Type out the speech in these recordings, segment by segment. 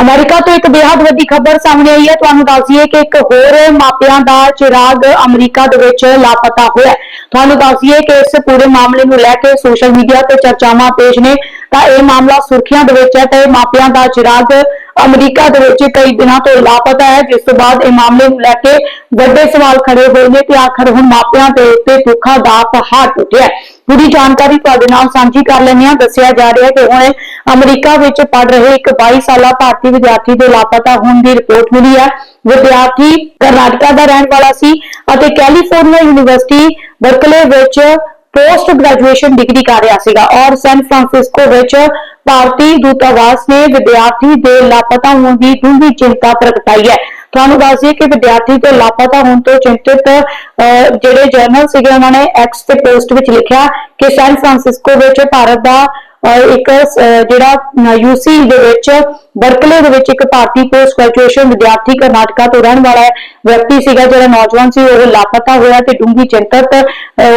America ਤੋਂ ਇੱਕ ਬੇहद ਵੱਡੀ ਖਬਰ ਸਾਹਮਣੇ ਆਈ ਹੈ। ਤੁਹਾਨੂੰ ਦੱਸ ਦਈਏ ਕਿ ਇੱਕ ਹੋਰ ਮਾਪਿਆਂ ਦਾ ਚਿਰਾਗ ਅਮਰੀਕਾ ਦੇ ਵਿੱਚ ਲਾਪਤਾ ਹੋਇਆ ਤੁਹਾਨੂੰ ਦੱਸ ਦਈਏ ਕਿ ਇਸ ਪੂਰੇ ਮਾਮਲੇ ਨੂੰ ਲੈ ਕੇ ਸੋਸ਼ਲ ਮੀਡੀਆ ਤੇ ਚਰਚਾਵਾਂ ਪੇਸ਼ ਨੇ। ਤਾਂ ਇਹ ਮਾਮਲਾ ਸੁਰਖੀਆਂ ਦੇ ਵਿੱਚ ਹੈ ਤੇ ਮਾਪਿਆਂ ਦਾ ਚਿਰਾਗ ਅਮਰੀਕਾ ਦੇ ਵਿੱਚ ਕਈ ਦਿਨਾਂ ਤੋਂ ਲਾਪਤਾ ਹੈ। ਜਿਸ ਤੋਂ ਬਾਅਦ ਇਹ ਮਾਮਲੇ ਨੂੰ ਲੈ ਕੇ ਵੱਡੇ ਸਵਾਲ ਖੜੇ ਹੋਏ ਨੇ ਕਿ ਆਖਰ ਹੁਣ ਮਾਪਿਆਂ ਦੇ ਉੱਤੇ ਦੁੱਖਾਂ ਦਾ ਪਹਾੜ ਟੁੱਟਿਆ ਪੂਰੀ ਜਾਣਕਾਰੀ ਤੁਹਾਡੇ ਨਾਲ ਸਾਂਝੀ ਕਰ ਲੈਂਦੇ ਹਾਂ। ਦੱਸਿਆ ਜਾ ਰਿਹਾ ਹੈ ਕਿ ਹੁਣ ਅਮਰੀਕਾ ਵਿੱਚ ਪੜ ਰਹੇ ਇੱਕ 22 ਸਾਲਾ ਭਾਰਤੀ ਵਿਦਿਆਰਥੀ ਦੇ ਲਾਪਤਾ ਹੋਣ ਦੀ ਰਿਪੋਰਟ ਮਿਲੀ ਹੈ। ਵਿਦਿਆਰਥੀ ਕਰਨਾਟਕਾ ਦਾ ਰਹਿਣ ਵਾਲਾ ਸੀ ਅਤੇ ਕੈਲੀਫੋਰਨੀਆ ਯੂਨੀਵਰਸਿਟੀ ਬਰਕਲੇ ਵਿੱਚ ਪੋਸਟ ਗ੍ਰੈਜੂਏਸ਼ਨ ਡਿਗਰੀ ਕਰ ਰਿਹਾ ਸੀਗਾ ਔਰ ਸੈਨ ਫਰਾਂਸਿਸਕੋ ਵਿੱਚ ਭਾਰਤੀ ਦੂਤਾਵਾਸ ਨੇ ਵਿਦਿਆਰਥੀ ਦੇ ਲਾਪਤਾ ਹੋਣ ਦੀ ਡੂੰਘੀ ਚਿੰਤਾ ਪ੍ਰਗਟਾਈ ਹੈ। ਤੁਹਾਨੂੰ ਦੱਸ ਦਈਏ ਕਿ ਵਿਦਿਆਰਥੀ ਦੇ ਲਾਪਤਾ ਹੋਣ ਤੋਂ ਚਿੰਤਿਤ ਅਹ, ਜਿਹੜੇ ਜਰਨਲ ਸੀਗੇ ਉਹਨਾਂ ਨੇ ਐਕਸ ਤੇ ਪੋਸਟ ਵਿੱਚ ਲਿਖਿਆ ਕਿ ਸੈਨ ਫਰਾਂਸਿਸਕੋ ਵਿੱਚ ਭਾਰਤ ਦਾ ਇੱਕ ਜਿਹੜਾ ਯੂਸੀ ਦੇ ਵਿੱਚ ਬਰਕਲੇ ਦੇ ਵਿੱਚ ਇੱਕ ਭਾਰਤੀ ਪੋਸਟ ਗ੍ਰੈਜੂਏਸ਼ਨ ਵਿਦਿਆਰਥੀ ਕਰਨਾਟਕਾ ਤੋਂ ਰਹਿਣ ਵਾਲਾ ਵਿਅਕਤੀ ਸੀਗਾ ਜਿਹੜਾ ਨੌਜਵਾਨ ਸੀ, ਉਹ ਲਾਪਤਾ ਹੋਇਆ ਤੇ ਡੂੰਘੀ ਚਿੰਤਤ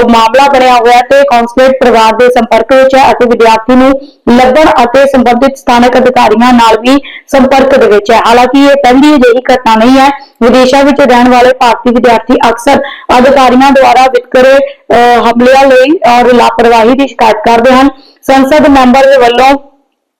ਮਾਮਲਾ ਬਣਿਆ ਹੋਇਆ ਤੇ ਕੌਂਸਲੇਟ ਪਰਿਵਾਰ ਦੇ ਸੰਪਰਕ ਵਿੱਚ ਹੈ ਅਤੇ ਵਿਦਿਆਰਥੀ ਨੂੰ ਲੱਭਣ ਅਤੇ ਸੰਬੰਧਿਤ ਸਥਾਨਕ ਅਧਿਕਾਰੀਆਂ ਨਾਲ ਵੀ ਸੰਪਰਕ ਦੇ ਵਿੱਚ ਹੈ। ਹਾਲਾਂਕਿ ਇਹ ਪਹਿਲੀ ਅਜਿਹੀ ਘਟਨਾ ਨਹੀਂ ਹੈ। ਵਿਦੇਸ਼ਾਂ ਵਿੱਚ ਰਹਿਣ ਵਾਲੇ ਭਾਰਤੀ ਵਿਦਿਆਰਥੀ ਅਕਸਰ ਅਧਿਕਾਰੀਆਂ ਦੁਆਰਾ ਵਿਤਕਰੇ ਹਮਲਿਆਂ ਲਈ ਔਰ ਲਾਪਰਵਾਹੀ ਦੀ ਸ਼ਿਕਾਇਤ ਕਰਦੇ ਹਨ। ਸੰਸਦ ਮੈਂਬਰ ਦੇ ਵੱਲੋਂ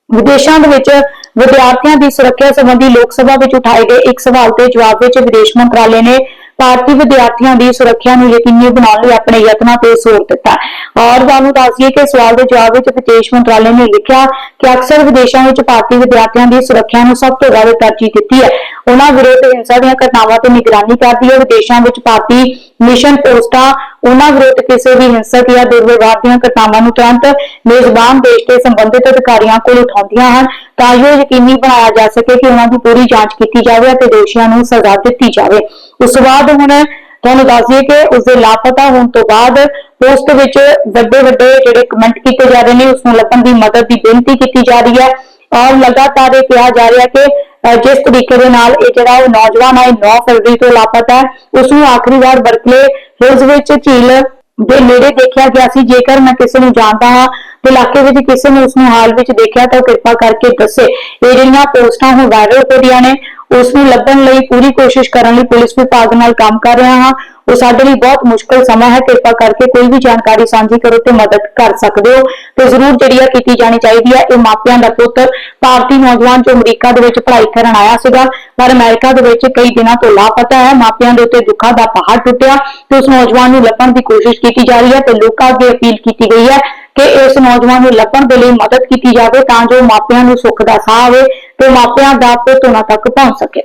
ਵਿਦੇਸ਼ਾਂ ਦੇ ਵਿੱਚ ਵਿਦਿਆਰਥੀਆਂ ਦੀ ਸੁਰੱਖਿਆ ਸੰਬੰਧੀ ਲੋਕ ਸਭਾ ਵਿੱਚ ਉਠਾਏ ਗਏ ਇੱਕ ਸਵਾਲ ਦੇ ਜਵਾਬ ਵਿੱਚ ਵਿਦੇਸ਼ ਮੰਤਰਾਲੇ ਨੇ ਭਾਰਤੀ ਵਿਦਿਆਰਥੀਆਂ ਦੀ ਸੁਰੱਖਿਆ ਨੂੰ ਯਕੀਨੀ ਬਣਾਉਣ ਲਈ ਆਪਣੇ ਯਤਨਾਂ ਤੇ ਜ਼ੋਰ ਦਿੱਤਾ। ਔਰ ਤੁਹਾਨੂੰ ਦੱਸ ਦਈਏ ਕਿ ਸਵਾਲ ਦੇ ਜਵਾਬ ਵਿੱਚ ਵਿਦੇਸ਼ ਮੰਤਰਾਲੇ ਨੇ ਲਿਖਿਆ ਕਿ ਅਕਸਰ ਵਿਦੇਸ਼ਾਂ ਵਿੱਚ ਭਾਰਤੀ ਵਿਦਿਆਰਥੀਆਂ ਦੀ ਸੁਰੱਖਿਆ ਨੂੰ ਸਭ ਤੋਂ ਵੱਧ ਤਰਜੀਹ ਦਿੱਤੀ ਹੈ। ਉਹਨਾਂ ਵਿਰੁੱਧ ਹਿੰਸਾ ਦੀਆਂ ਘਟਨਾਵਾਂ ਤੇ ਨਿਗਰਾਨੀ ਕਰਦੀ ਹੈ। ਵਿਦੇਸ਼ਾਂ ਵਿੱਚ ਭਾਰਤੀ ਮਿਸ਼ਨ ਪੋਸਟਾਂ ਉਹਨਾਂ ਵਿਰੁੱਧ ਕਿਸੇ ਵੀ ਹਿੰਸਕ ਜਾਂ ਦੁਰਵਿਵਹਾਰ ਦੀਆਂ ਘਟਨਾਵਾਂ ਨੂੰ ਤੁਰੰਤ ਮੇਜ਼ਬਾਨ ਦੇਸ਼ ਦੇ ਸੰਬੰਧਿਤ ਅਧਿਕਾਰੀਆਂ ਕੋਲ ਉਠਾਉਂਦੀਆਂ ਹਨ ਤਾਂ ਜੋ ਯਕੀਨੀ ਬਣਾਇਆ ਜਾ ਸਕੇ ਕਿ ਉਹਨਾਂ ਦੀ ਪੂਰੀ ਜਾਂਚ ਕੀਤੀ ਜਾਵੇ ਅਤੇ ਦੋਸ਼ੀਆਂ ਨੂੰ ਸਜ਼ਾ ਦਿੱਤੀ ਜਾਵੇ। ਉਸ ਤੋਂ ਬਾਅਦ ਹੁਣ ਤੁਹਾਨੂੰ ਦੱਸ ਦਈਏ ਕਿ ਉਸ ਦੇ ਲਾਪਤਾ ਹੋਣ ਤੋਂ ਬਾਅਦ ਪੋਸਟ ਵਿੱਚ ਵੱਡੇ ਵੱਡੇ ਜਿਹੜੇ ਕਮੈਂਟ ਕੀਤੇ ਜਾ ਰਹੇ ਨੇ, ਉਸ ਨੂੰ ਲੱਭਣ ਦੀ ਮਦਦ ਦੀ ਬੇਨਤੀ ਕੀਤੀ ਜਾ ਰਹੀ ਹੈ। ਔਰ ਲਗਾਤਾਰ ਇਹ ਕਿਹਾ ਜਾ ਰਿਹਾ ਕਿ ਜਿਸ ਤਰੀਕੇ ਦੇ ਨਾਲ ਇਹ ਜਿਹੜਾ ਉਹ ਨੌਜਵਾਨ ਹੈ 9 ਫਰਵਰੀ ਤੋਂ ਲਾਪਤਾ ਹੈ ਉਸ ਨੂੰ ਆਖਰੀ ਵਾਰ ਬਰਕਲੇ ਹਿਲਸ ਵਿੱਚ ਝੀਲ ਦੇ ਨੇੜੇ ਦੇਖਿਆ ਗਿਆ ਸੀ। ਜੇਕਰ ਮੈਂ ਕਿਸੇ ਨੂੰ ਜਾਣਦਾ ਹਾਂ, ਇਲਾਕੇ ਵਿੱਚ ਕਿਸੇ ਨੇ ਉਸ ਨੂੰ ਹਾਲ ਵਿੱਚ ਦੇਖਿਆ ਤਾਂ ਉਹ ਕਿਰਪਾ ਕਰਕੇ ਦੱਸੇ। ਇਹ ਜਿਹੜੀਆਂ ਪੋਸਟਾਂ ਹੁਣ ਵਾਇਰਲ ਹੋ ਰਹੀਆਂ ਨੇ ਉਸ ਨੂੰ ਲੱਭਣ ਲਈ ਪੂਰੀ ਕੋਸ਼ਿਸ਼ ਕਰਨ ਲਈ ਪੁਲਿਸ ਵਿਭਾਗ ਨਾਲ ਕੰਮ ਕਰ ਰਿਹਾ ਹਾਂ। ਉਹ ਸਾਡੇ ਲਈ ਬਹੁਤ ਮੁਸ਼ਕਲ ਸਮਾਂ ਹੈ। ਕਿਰਪਾ ਕਰਕੇ ਕੋਈ ਵੀ ਜਾਣਕਾਰੀ ਸਾਂਝੀ ਕਰੋ ਤੇ ਮਦਦ ਕਰ ਸਕਦੇ ਹੋ। ਤੇ ਜ਼ਰੂਰ ਜਿਹੜੀ ਆ ਕੀਤੀ ਜਾਣੀ ਚਾਹੀਦੀ ਹੈ ਇਹ ਮਾਪਿਆਂ ਦਾ ਪੁੱਤ ਭਾਰਤੀ ਨੌਜਵਾਨ ਜੋ ਅਮਰੀਕਾ ਦੇ ਵਿੱਚ ਪੜ੍ਹਾਈ ਕਰਨ ਆਇਆ ਸੀਗਾ। ਪਰ ਅਮਰੀਕਾ ਦੇ ਵਿੱਚ ਕਈ ਦਿਨਾਂ ਤੋਂ ਲਾਪਤਾ ਹੈ। ਮਾਪਿਆਂ ਦੇ ਉੱਤੇ ਦੁੱਖਾਂ ਦਾ ਪਹਾੜ ਟੁੱਟਿਆ ਤੇ ਉਸ ਨੌਜਵਾਨ ਨੂੰ ਲੱਭਣ ਦੀ ਕੋਸ਼ਿਸ਼ ਕੀਤੀ ਜਾ ਰਹੀ ਹੈ ਤੇ ਲੋਕਾਂ ਅੱਗੇ ਅਪੀਲ ਕੀਤੀ ਗਈ ਹੈ ਕਿ ਇਸ ਨੌਜਵਾਨ ਨੂੰ ਲੱਭਣ ਦੇ ਲਈ ਮਦਦ ਕੀਤੀ ਜਾਵੇ ਤਾਂ ਜੋ ਮਾਪਿਆਂ ਨੂੰ ਸੁੱਖ ਦਾ ਸਾਹ ਆਵੇ। ਤੇ ਮਾਪਿਆਂ ਦਾ ਪੁੱਤ ਉਹਨਾਂ ਤੱਕ ਪਹੁੰਚ ਸਕੇ।